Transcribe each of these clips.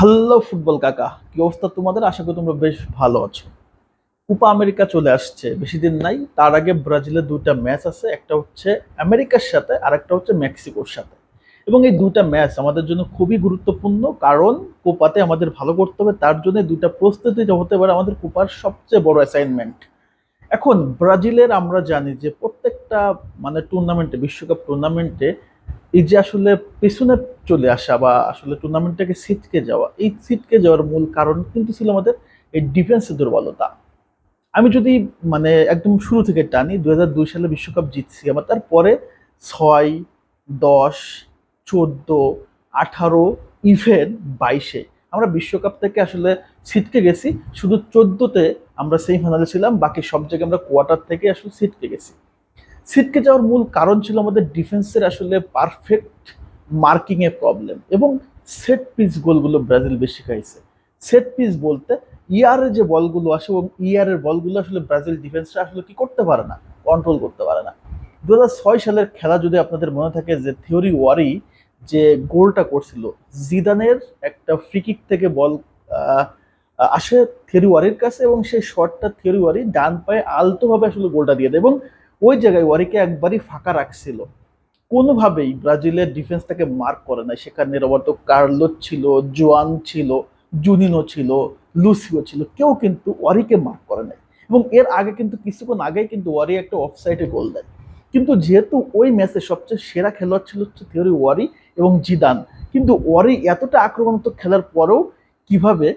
Hello football কাকা, কি অবস্থা তোমাদের? আশা করি তোমরা বেশ ভালো আছো। কোপা আমেরিকা চলে আসছে, বেশি দিন নাই। তার আগে ব্রাজিলের দুইটা ম্যাচ আছে, একটা হচ্ছে আমেরিকার সাথে আর একটা হচ্ছে মেক্সিকোর সাথে। এবং এই দুইটা ম্যাচ আমাদের জন্য খুবই গুরুত্বপূর্ণ, কারণ কোপাতে আমাদের ভালো করতে হবে, তার জন্য দুইটা প্রস্তুতি হতে পারে আমাদের কোপার সবচেয়ে বড় অ্যাসাইনমেন্ট এখন ব্রাজিলের আমরা জানি যে প্রত্যেকটা মানে টুর্নামেন্টে বিশ্বকাপ টুর্নামেন্টে এই যে আসলে পেছনে চলে আসা বা আসলে টুর্নামেন্টটাকে ছিটকে যাওয়া, এই ছিটকে যাওয়ার মূল কারণ কিন্তু ছিল আমাদের এই ডিফেন্সের দুর্বলতা। আমি যদি মানে একদম শুরু থেকে টানি দু সালে বিশ্বকাপ জিতছি আমার, তারপরে ছয়, দশ, চোদ্দ, আঠারো ইভেন বাইশে আমরা বিশ্বকাপ থেকে আসলে ছিটকে গেছি। শুধু চোদ্দোতে আমরা সেমিফাইনালে ছিলাম, বাকি সব জায়গায় আমরা কোয়ার্টার থেকে আসলে ছিটকে গেছি। ছিটকে যাওয়ার মূল কারণ ছিল আমাদের ডিফেন্সের আসলে পারফেক্ট মার্কিং এর প্রবলেম এবং সেট পিস গোলগুলো ব্রাজিল বেশি খাইছে। সেট পিস বলতে ইয়ারের যে বলগুলো আসে এবং ইয়ারের বলগুলো আসলে ব্রাজিল ডিফেন্সটা আসলে কি করতে পারে না কন্ট্রোল করতে পারে না। দু সালের খেলা যদি আপনাদের মনে থাকে যে থিওরি ওয়ারি যে গোলটা করছিল, জিদানের একটা ফ্রিকিক থেকে বল আসে থিওরি ওয়ারির কাছে এবং সেই শটটা থিওরি ওয়ারি ডান পায়ে আলতোভাবে আসলে গোলটা দিয়ে দেয় এবং ওই জায়গায় ওয়ারিকে একবারই ফাঁকা রাখছিল। কোনোভাবেই ব্রাজিলের ডিফেন্সটাকে মার্ক করে না সেখানে রবার্তো কার্লোস ছিল, জোয়ান ছিল, জুনিনো ছিল, লুসিও ছিল, কেউ কিন্তু ওয়ারিকে মার্ক করে নাই। এবং এর আগে কিন্তু কিছুক্ষণ আগেই কিন্তু ওয়ারি একটা অফসাইডে গোল দেয়। কিন্তু যেহেতু ওই ম্যাচে সবচেয়ে সেরা খেলোয়াড় ছিল হচ্ছে থিওরি ওয়ারি এবং জিদান। কিন্তু ওয়ারি এতটা আক্রমণাত্মক খেলার পরেও কীভাবে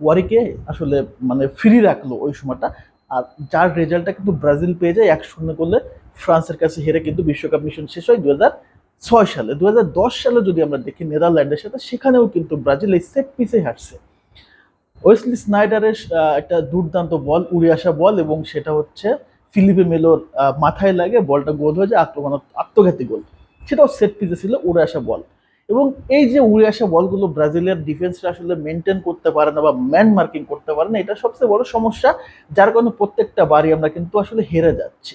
ওয়ারিকে আসলে মানে ফ্রি রাখল ওই সময়টা আর যার রেজাল্টটা কিন্তু ব্রাজিল পেয়ে যায়, এক শূন্য করলে ফ্রান্সের কাছে হেরে কিন্তু বিশ্বকাপ মিশন শেষ হয় দু ছয় সালে। দু সালে যদি আমরা দেখি নেদারল্যান্ডের সাথে, সেখানেও কিন্তু ব্রাজিল এই সেট পিসে হাঁটছে ওয়েসলি স্নাইডারের একটা দুর্দান্ত বল উড়ে আসা বল এবং সেটা হচ্ছে ফিলিপে মেলোর মাথায় লাগে, বলটা গোল হয়ে যায় আত্মঘাতী গোল। সেটাও সেট পিসে ছিল উড়ে আসা বল। এবং এই যে উড়ে আসা বলগুলো ব্রাজিলের ডিফেন্সরা আসলে মেনটেন করতে পারে না বা ম্যান মার্কিং করতে পারে না, এটা সবচেয়ে বড় সমস্যা, যার কারণে প্রত্যেকটা বাড়ি আমরা কিন্তু আসলে হেরে যাচ্ছি।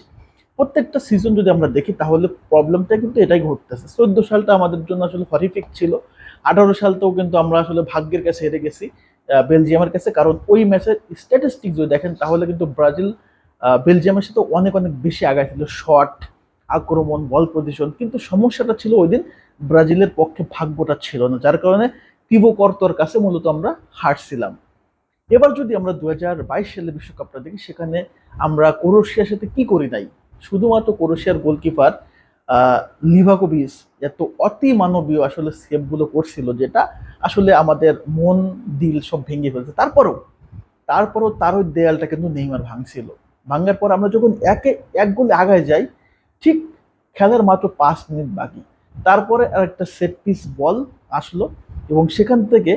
প্রত্যেকটা সিজন যদি আমরা দেখি, তাহলে প্রবলেমটা কিন্তু এটাই ঘটতেছে। চোদ্দ সালটা আমাদের জন্য আসলে হরিফিক ছিল। আঠারো সালতেও কিন্তু আমরা আসলে ভাগ্যের কাছে হেরে গেছি বেলজিয়ামের কাছে। কারণ ওই ম্যাচের স্ট্যাটিস্টিক যদি দেখেন, তাহলে কিন্তু ব্রাজিল বেলজিয়ামের সাথে অনেক অনেক বেশি আগায় ছিল। শট আক্রমণ, বল পজিশন কিন্তু সমস্যাটা ছিল ওই দিন ব্রাজিলের পক্ষে ভাগ্যটা ছিল না। যার কারণে তিবো কর্তর কাছে মূলত আমরা হারছিলাম। এবার যদি আমরা দু হাজার বাইশ সালে বিশ্বকাপটা দেখি, সেখানে আমরা ক্রোশিয়ার সাথে কি করি নাই? শুধুমাত্র ক্রোশিয়ার গোলকিপার লিভাকোভিচ এত অতি মানবীয় আসলে সেভগুলো করছিল যেটা আসলে আমাদের মন, দিল সব ভেঙে ফেলছে। তারপরেও তারপরেও তার ওই দেয়ালটা কিন্তু নেইমার ভাঙছিল। ভাঙার পর আমরা যখন একে, এক গোলে আগায় যাই ঠিক খেলার মাত্র পাঁচ মিনিট বাকি। তারপরে আর একটা সেট পিস বল আসলো এবং সেখান থেকে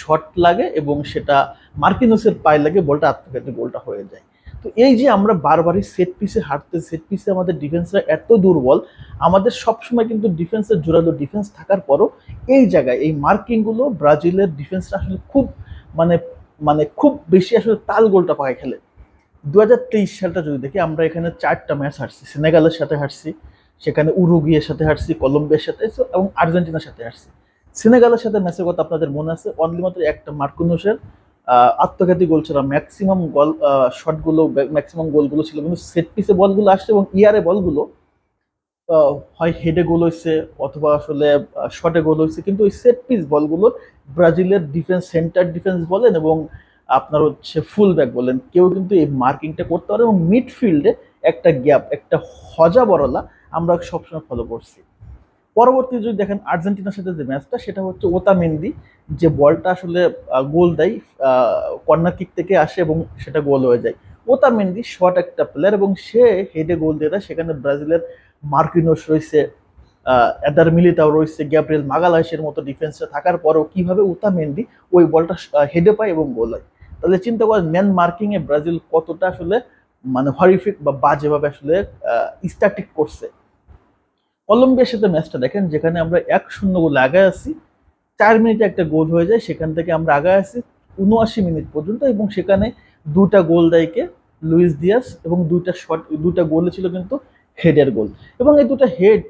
শট লাগে এবং সেটা মার্কিনোসের পায়ে লাগে, বলটা আত্মঘাতী গোলটা হয়ে যায়। তো এই যে আমরা বারবারই সেট পিসে হাঁটতে সেট পিসে আমাদের ডিফেন্সরা এত দুর্বল, আমাদের সবসময় কিন্তু ডিফেন্সের জোরালো ডিফেন্স থাকার পরও এই জায়গায়, এই মার্কিংগুলো ব্রাজিলের ডিফেন্সটা আসলে খুব মানে মানে খুব বেশি আসলে তাল গোলটা পায় খেলে। দু হাজার তেইশ সালটা যদি দেখি, আমরা এখানে চারটা ম্যাচ হারছি। সেনেগালের সাথে হারছি, সেখানে উরুগুয়ের সাথে হারছি, কলম্বিয়ার সাথে এবং আর্জেন্টিনার সাথে হারছি। সেনেগালের সাথে ম্যাচের কথা আপনাদের মনে আছে? অনলি মাত্র একটা মার্কুনোসের আত্মঘাতী গোল ছিল ম্যাক্সিমাম গোল শটগুলো ম্যাক্সিমাম গোলগুলো ছিল, কিন্তু সেট পিসে বলগুলো আসছে এবং ইয়ারে বলগুলো হয় হেডে গোল হয়েছে, অথবা আসলে শটে গোল হয়েছে, কিন্তু ওই সেট পিস বলগুলোর ব্রাজিলের ডিফেন্স সেন্টার ডিফেন্স বলেন এবং আপনার হচ্ছে ফুল ব্যাক বলেন, কেউ কিন্তু এই মার্কিংটা করতে পারে এবং মিডফিল্ডে একটা গ্যাপ একটা হজা বরলা আমরা সবসময় ফলো করছি। পরবর্তী যদি দেখেন আর্জেন্টিনার সাথে যে ম্যাচটা সেটা হচ্ছে ওতা ওতামেন্দি যে বলটা আসলে গোল দেয় কর্নার কিক থেকে আসে এবং সেটা গোল হয়ে যায়। ওতা ওতামেন্দি শর্ট একটা প্লেয়ার এবং সে হেডে গোল দিয়ে দেয়, সেখানে ব্রাজিলের মার্কিনোস রয়েছে এদার মিলিতাও রয়েছে, গ্যাব্রিয়েল মাগালাইসের মতো ডিফেন্সে থাকার পরেও কীভাবে উতামেন্দি ওই বলটা হেডে পায় এবং গোল হয়। তাহলে চিন্তা করেন ম্যান মার্কিংয়ে ব্রাজিল কতটা আসলে মানে হরিফিক বা বাজেভাবে আসলে স্ট্যাটিক করছে। কলম্বিয়ার সাথে ম্যাচটা দেখেন, যেখানে আমরা এক শূন্য গোল আগায় আসি চার মিনিটে একটা গোল হয়ে যায়, সেখান থেকে আমরা আগায় আসি উনআশি মিনিট পর্যন্ত এবং সেখানে দুটা গোল দেয়কে লুইস দিয়াস এবং দুইটা শট দুটা গোলে ছিল কিন্তু হেডের গোল। এবং এই দুটা হেড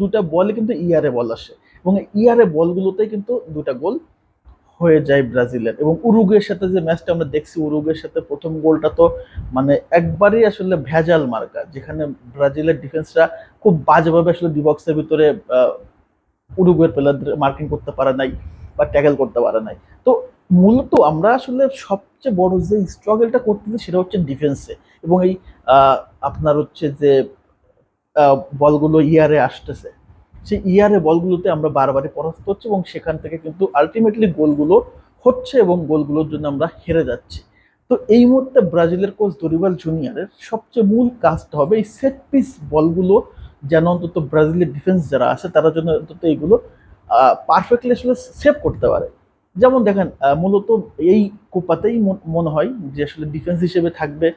দুটা বলে কিন্তু ইয়ারে বল আসে। এবং ইয়ারে বলগুলোতেই কিন্তু দুটা গোল হয়ে যায় ব্রাজিলের। এবং উরুগের সাথে যে ম্যাচটা আমরা দেখছি উরুগের সাথে প্রথম গোলটা তো মানে একবারই আসলে ভেজাল মার্কা যেখানে ব্রাজিলের ডিফেন্সরা খুব বাজেভাবে আসলে ডিবক্সের ভিতরে আহ, উরুগুয়ের প্লেয়ারদের মার্কিং করতে পারে নাই বা ট্যাকেল করতে পারে নাই। তো মূলত আমরা আসলে সবচেয়ে বড় যে স্ট্রাগলটা করতেছি সেটা হচ্ছে ডিফেন্সে এবং এই আপনার হচ্ছে যে বলগুলো ইয়ারে আসতেছে। সেই ইয়ারে বলগুলোতে আমরা বারবারই পরাস্ত হচ্ছে এবং সেখান থেকে কিন্তু আলটিমেটলি গোলগুলো হচ্ছে এবং গোলগুলোর জন্য আমরা হেরে যাচ্ছি। তো এই মুহূর্তে ব্রাজিলের কোচ দরিবাল জুনিয়রের সবচেয়ে মূল কাজটা হবে এই সেট পিস বলগুলো যেন অন্তত ব্রাজিলের ডিফেন্স যারা আছে, তারা যেন অন্তত এইগুলো পারফেক্টলি আসলে সেভ করতে পারে। যেমন দেখেন মূলত এই কোপাতেই মন- হয় যে আসলে ডিফেন্স হিসেবে থাকবে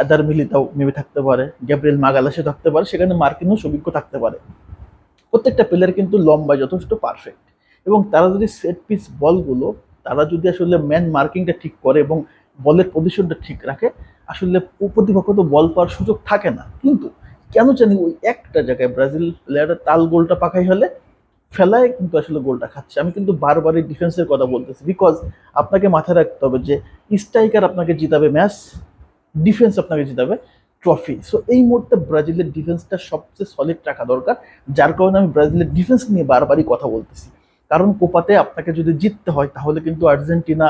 এদার মিলিতাও মেবি থাকতে পারে গ্যাব্রিয়েল মাগালাসে থাকতে পারে, সেখানে মার্কিনও অভিজ্ঞ থাকতে পারে। প্রত্যেকটা প্লেয়ার কিন্তু লম্বায় যথেষ্ট পারফেক্ট এবং তারা যদি সেট পিস বলগুলো তারা যদি আসলে ম্যান মার্কিংটা ঠিক করে এবং বলের পজিশনটা ঠিক রাখে, আসলে প্রতিপক্ষ তো বল পাওয়ার সুযোগ থাকে না। কিন্তু কেন জানি ওই একটা জায়গায় ব্রাজিল প্লেয়ারের তাল গোলটা পাকাই হলে ফেলায় কিন্তু আসলে গোলটা খাচ্ছে। আমি কিন্তু বারবারই ডিফেন্সের কথা বলতেছি বিকজ আপনাকে মাথায় রাখতে হবে যে স্ট্রাইকার আপনাকে জিতাবে ম্যাচ ডিফেন্স আপনাকে জিতাবে। ট্রফি সো এই মুহূর্তে ব্রাজিলের ডিফেন্সটা সবচেয়ে সলিড রাখা দরকার, যার কারণে আমি ব্রাজিলের ডিফেন্স নিয়ে বারবারই কথা বলতেছি। কারণ কোপাতে আপনাকে যদি জিততে হয়, তাহলে কিন্তু আর্জেন্টিনা,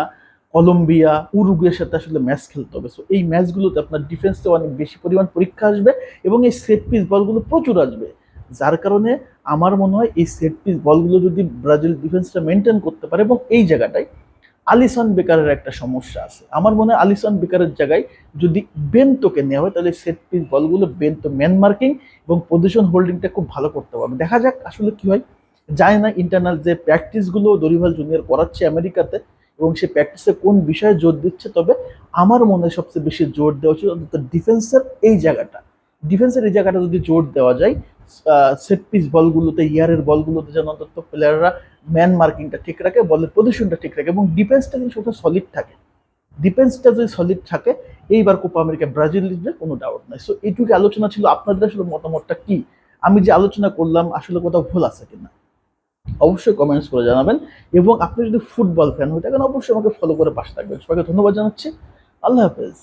কলম্বিয়া, উরুগুয়ের সাথে আসলে ম্যাচ খেলতে হবে। সো এই ম্যাচগুলোতে আপনার ডিফেন্সে অনেক বেশি পরিমাণ পরীক্ষা আসবে এবং এই সেট পিস বলগুলো প্রচুর আসবে। যার কারণে আমার মনে হয় এই সেট পিস বলগুলো যদি ব্রাজিল ডিফেন্সটা মেনটেন করতে পারে এবং এই জায়গাটায় আলিসন বেকারের একটা সমস্যা আছে। আমার মনে হয় আলিসন বেকারের জায়গায় যদি বেন্টোকে নেওয়া হয়, তাহলে সেট পিস বলগুলো বেন্টো ম্যান মার্কিং এবং পজিশন হোল্ডিংটা খুব ভালো করতে পারবে দেখা যাক আসলে কি হয়। যায় না ইন্টারনাল যে প্র্যাকটিসগুলো দরিভাল জুনিয়র করাচ্ছে আমেরিকাতে এবং সে প্র্যাকটিসে কোন বিষয়ে জোর দিচ্ছে, তবে আমার মনে সবচেয়ে বেশি জোর দেওয়া উচিত অন্তত ডিফেন্সের এই জায়গাটা। ডিফেন্সের এই জায়গাটা যদি জোর দেওয়া যায় সেট পিস বলগুলোতে ইয়ারের বলগুলোতে যেন অন্তত প্লেয়াররা ম্যান মার্কিংটা ঠিক রাখে, বলের পজিশনটা ঠিক রাখে এবং ডিফেন্সটা কিন্তু সবসময় সলিড থাকে। ডিফেন্সটা যদি সলিড থাকে, এইবার কোপা আমেরিকা ব্রাজিল জিতবে, কোনো ডাউট নাই। সো এইটুকু আলোচনা ছিল আপনাদের আসলে মতামতটা কি? আমি যে আলোচনা করলাম, আসলে কোথাও ভুল আছে কিনা? অবশ্যই কমেন্টস করে জানাবেন এবং আপনি যদি ফুটবল ফ্যান হয়ে থাকেন, অবশ্যই আমাকে ফলো করে পাশে থাকবেন। সবাইকে ধন্যবাদ জানাচ্ছি। আল্লাহ হাফেজ।